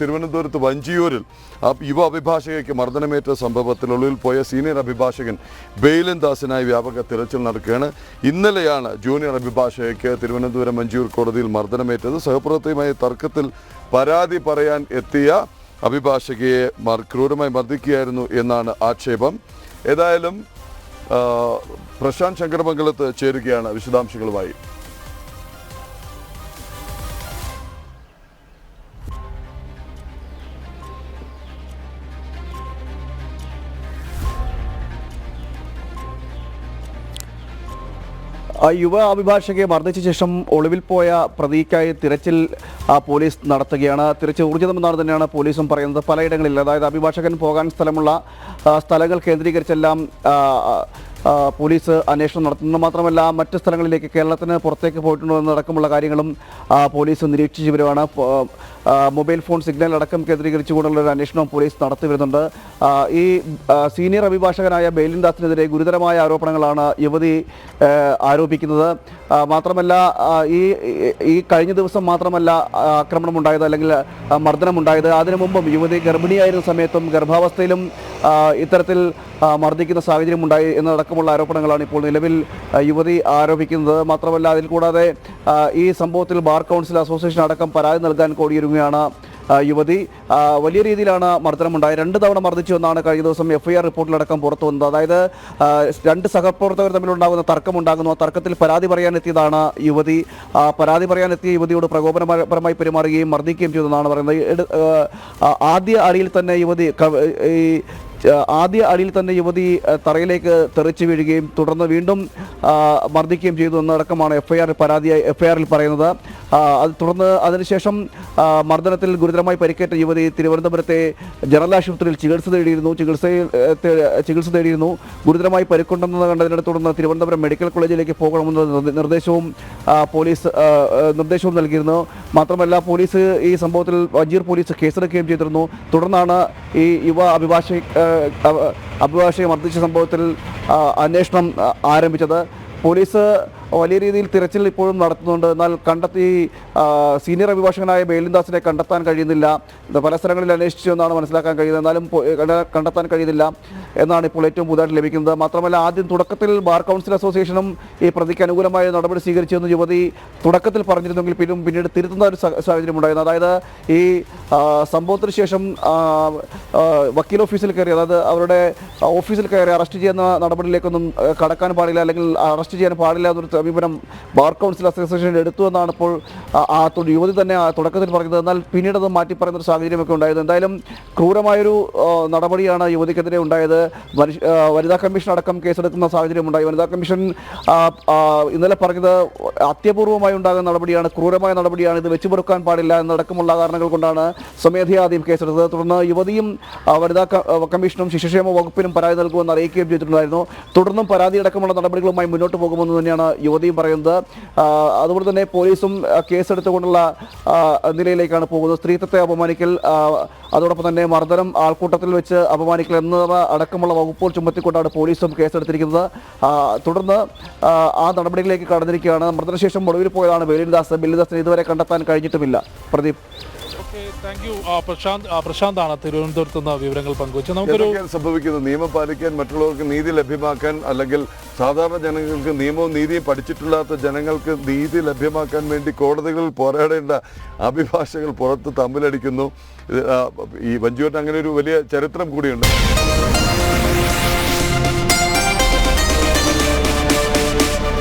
തിരുവനന്തപുരത്ത് വഞ്ചിയൂരിൽ യുവ അഭിഭാഷകയ്ക്ക് മർദ്ദനമേറ്റ സംഭവത്തിൽ ഒളിവിൽ പോയ സീനിയർ അഭിഭാഷകൻ ബെയിലൻ ദാസിനായി വ്യാപക തിരച്ചിൽ നടക്കുകയാണ്. ഇന്നലെയാണ് ജൂനിയർ അഭിഭാഷകയ്ക്ക് തിരുവനന്തപുരം വഞ്ചിയൂർ കോടതിയിൽ മർദ്ദനമേറ്റത്. സഹപ്രവർത്തകയുമായി തർക്കത്തിൽ പരാതി പറയാൻ എത്തിയ അഭിഭാഷകയെ ക്രൂരമായി മർദ്ദിക്കുകയായിരുന്നു എന്നാണ് ആക്ഷേപം. ഏതായാലും പ്രശാന്ത് ശങ്കരമംഗലത്ത് ചേരുകയാണ് വിശദാംശങ്ങളുമായി. യുവ അഭിഭാഷകയെ മർദ്ദിച്ച ശേഷം ഒളിവിൽ പോയ പ്രതിക്കായി തിരച്ചിൽ പോലീസ് നടത്തുകയാണ്. തിരച്ചിൽ ഊർജിതമെന്നാണ് തന്നെയാണ് പോലീസും പറയുന്നത്. പലയിടങ്ങളിൽ അതായത് അഭിഭാഷകൻ പോകാൻ സ്ഥലമുള്ള സ്ഥലങ്ങൾ കേന്ദ്രീകരിച്ചെല്ലാം പോലീസ് അന്വേഷണം നടത്തുന്നത് മാത്രമല്ല മറ്റ് സ്ഥലങ്ങളിലേക്ക് കേരളത്തിന് പുറത്തേക്ക് പോയിട്ടുണ്ടോ എന്നടക്കമുള്ള കാര്യങ്ങളും പോലീസ് നിരീക്ഷിച്ചു വരുവാണ്. മൊബൈൽ ഫോൺ സിഗ്നൽ അടക്കം കേന്ദ്രീകരിച്ചുകൊണ്ടുള്ള ഒരു അന്വേഷണം പോലീസ് നടത്തി വരുന്നുണ്ട്. ഈ സീനിയർ അഭിഭാഷകനായ ബേലിൻദാസിനെതിരെ ഗുരുതരമായ ആരോപണങ്ങളാണ് യുവതി ആരോപിക്കുന്നത്. മാത്രമല്ല ഈ ഈ- കഴിഞ്ഞ ദിവസം മാത്രമല്ല ആക്രമണമുണ്ടായത് അല്ലെങ്കിൽ മർദ്ദനമുണ്ടായത്. അതിനു മുമ്പും യുവതി ഗർഭിണിയായിരുന്ന സമയത്തും ഗർഭാവസ്ഥയിലും ഇത്തരത്തിൽ മർദ്ദിക്കുന്ന സാഹചര്യം ഉണ്ടായി എന്നതടക്കമുള്ള ആരോപണങ്ങളാണ് ഇപ്പോൾ നിലവിൽ യുവതി ആരോപിക്കുന്നത്. മാത്രമല്ല അതിൽ കൂടാതെ ഈ സംഭവത്തിൽ ബാർ കൗൺസിൽ അസോസിയേഷൻ അടക്കം പരാതി നൽകാൻ കോടിയൊരുങ്ങുകയാണ് യുവതി. വലിയ രീതിയിലാണ് മർദ്ദനം മർദ്ദനമുണ്ടായത്. രണ്ട് തവണ മർദ്ദിച്ചു എന്നാണ് കഴിഞ്ഞ ദിവസം എഫ് ഐ ആർ റിപ്പോർട്ടിലടക്കം പുറത്തു വന്നത്. അതായത് രണ്ട് സഹപ്രവർത്തകർ തമ്മിലുണ്ടാകുന്ന തർക്കമുണ്ടാകുന്നു. ആ തർക്കത്തിൽ പരാതി പറയാനെത്തിയതാണ് യുവതി. പരാതി പറയാനെത്തിയ യുവതിയോട് പ്രകോപനപരമായി പെരുമാറുകയും മർദ്ദിക്കുകയും ചെയ്തെന്നാണ് പറയുന്നത്. ആദ്യ അടിയിൽ തന്നെ യുവതി ഈ ആദ്യ അടിയിൽ തന്നെ യുവതി തറയിലേക്ക് തെറിച്ചു വീഴുകയും തുടർന്ന് വീണ്ടും മർദ്ദിക്കുകയും ചെയ്തു എന്നടക്കമാണ് എഫ്ഐആർ പരാതിയായി എഫ്ഐആറിൽ പറയുന്നത്. തുടർന്ന് അതിനുശേഷം മർദ്ദനത്തിൽ ഗുരുതരമായി പരിക്കേറ്റ യുവതി തിരുവനന്തപുരത്തെ ജനറൽ ആശുപത്രിയിൽ ചികിത്സ തേടിയിരുന്നു. ചികിത്സയിൽ ചികിത്സ തേടിയിരുന്നു. ഗുരുതരമായി പരിക്കുണ്ടെന്ന് കണ്ടതിനെ തുടർന്ന് തിരുവനന്തപുരം മെഡിക്കൽ കോളേജിലേക്ക് പോകണമെന്ന നിർദ്ദേശവും പോലീസ് നിർദ്ദേശവും നൽകിയിരുന്നു. മാത്രമല്ല പോലീസ് ഈ സംഭവത്തിൽ വജീർ പോലീസ് കേസെടുക്കുകയും ചെയ്തിരുന്നു. തുടർന്നാണ് ഈ യുവ അഭിഭാഷക ആ, അഭ- അഭിഭാഷകയെ മർദ്ദിച്ച സംഭവത്തിൽ അന്വേഷണം ആരംഭിച്ചത്. പോലീസ് വലിയ രീതിയിൽ തിരച്ചിൽ ഇപ്പോഴും നടത്തുന്നുണ്ട്. എന്നാൽ കണ്ടെത്തി സീനിയർ അഭിഭാഷകനായ ബേലിൻദാസിനെ കണ്ടെത്താൻ കഴിയുന്നില്ല. പല സ്ഥലങ്ങളിൽ അന്വേഷിച്ചു എന്നാണ് മനസ്സിലാക്കാൻ കഴിയുന്നത്. എന്നാലും കണ്ട- കണ്ടെത്താൻ കഴിയുന്നില്ല എന്നാണ് ഇപ്പോൾ ഏറ്റവും പുതുതായിട്ട് ലഭിക്കുന്നത്. മാത്രമല്ല ആദ്യം തുടക്കത്തിൽ ബാർ കൗൺസിൽ അസോസിയേഷനും ഈ പ്രതിക്ക് അനുകൂലമായ നടപടി സ്വീകരിച്ചെന്ന് യുവതി തുടക്കത്തിൽ പറഞ്ഞിരുന്നെങ്കിൽ പിന്നും പിന്നീട് തിരുത്തുന്ന ഒരു സാഹചര്യം ഉണ്ടായിരുന്നു. അതായത് ഈ സംഭവത്തിന് ശേഷം വക്കീൽ ഓഫീസിൽ കയറി അതായത് അവരുടെ ഓഫീസിൽ കയറി അറസ്റ്റ് ചെയ്യുന്ന നടപടിയിലേക്കൊന്നും കടക്കാൻ പാടില്ല അല്ലെങ്കിൽ അറസ്റ്റ് ചെയ്യാൻ പാടില്ല എന്നൊരു സമീപനം ബാർ കൗൺസിൽ അസോസിയേഷൻ എടുത്തു എന്നാണ് ഇപ്പോൾ ആ, യുവതി തന്നെ തുടക്കത്തിൽ പറഞ്ഞത്. എന്നാൽ പിന്നീട് അത് മാറ്റി പറയുന്ന ഒരു സാഹചര്യമൊക്കെ ഉണ്ടായത് എന്തായാലും ക്രൂരമായൊരു നടപടിയാണ് യുവതിക്കെതിരെ ഉണ്ടായത്. വനിതാ കമ്മീഷൻ അടക്കം കേസെടുക്കുന്ന സാഹചര്യം ഉണ്ടായി വനിതാ കമ്മീഷൻ ഇന്നലെ പറഞ്ഞത് അത്യപൂർവമായി ഉണ്ടാകുന്ന നടപടിയാണ് ക്രൂരമായ നടപടിയാണ്. ഇത് വെച്ചു പൊറുക്കാൻ പാടില്ല എന്നടക്കമുള്ള കാരണങ്ങൾ കൊണ്ടാണ് സ്വമേധയാ ആദ്യം കേസെടുത്തത്. തുടർന്ന് യുവതിയും വനിതാ കമ്മീഷനും ശിശുക്ഷേമ വകുപ്പിനും പരാതി നൽകുമെന്ന് അറിയിക്കുകയും ചെയ്തിട്ടുണ്ടായിരുന്നു. തുടർന്നും പരാതി അടക്കമുള്ള നടപടികളുമായി മുന്നോട്ട് പോകുമെന്ന് തന്നെയാണ് യുവതിയും പറയുന്നത്. അതുപോലെ തന്നെ പോലീസും കേസെടുത്തുകൊണ്ടുള്ള നിലയിലേക്കാണ് പോകുന്നത്. സ്ത്രീത്വത്തെ അപമാനിക്കൽ അതോടൊപ്പം തന്നെ മർദ്ദനം ആൾക്കൂട്ടത്തിൽ വെച്ച് അപമാനിക്കൽ എന്നിവ അടക്കമുള്ള വകുപ്പുകൾ ചുമത്തിക്കൊണ്ടാണ് പോലീസും കേസെടുത്തിരിക്കുന്നത്. തുടർന്ന് ആ, നടപടികളിലേക്ക് കടന്നിരിക്കുകയാണ്. മർദ്ദനശേഷം ഒടുവിൽ പോയതാണ് വേലിദാസ് ബെലിൻദാസിനെ ഇതുവരെ കണ്ടെത്താൻ കഴിഞ്ഞിട്ടുമില്ല. പ്രദീപ്. പ്രശാന്ത് പ്രശാന്താണ് തിരുവനന്തപുരത്ത് നിന്ന് വിവരങ്ങൾ പങ്കുവച്ചത്. നമുക്കൊരു സംഭവിക്കുന്നത്? നിയമം പാലിക്കാൻ മറ്റുള്ളവർക്ക് നീതി ലഭ്യമാക്കാൻ അല്ലെങ്കിൽ സാധാരണ ജനങ്ങൾക്ക് നിയമവും നീതിയും പഠിച്ചിട്ടില്ലാത്ത ജനങ്ങൾക്ക് നീതി ലഭ്യമാക്കാൻ വേണ്ടി കോടതികളിൽ പോരാടേണ്ട അഭിഭാഷകൾ പുറത്ത് തമ്മിലടിക്കുന്നു. ഈ വഞ്ചിയോട്ട് അങ്ങനെ ഒരു വലിയ ചരിത്രം കൂടിയുണ്ട്.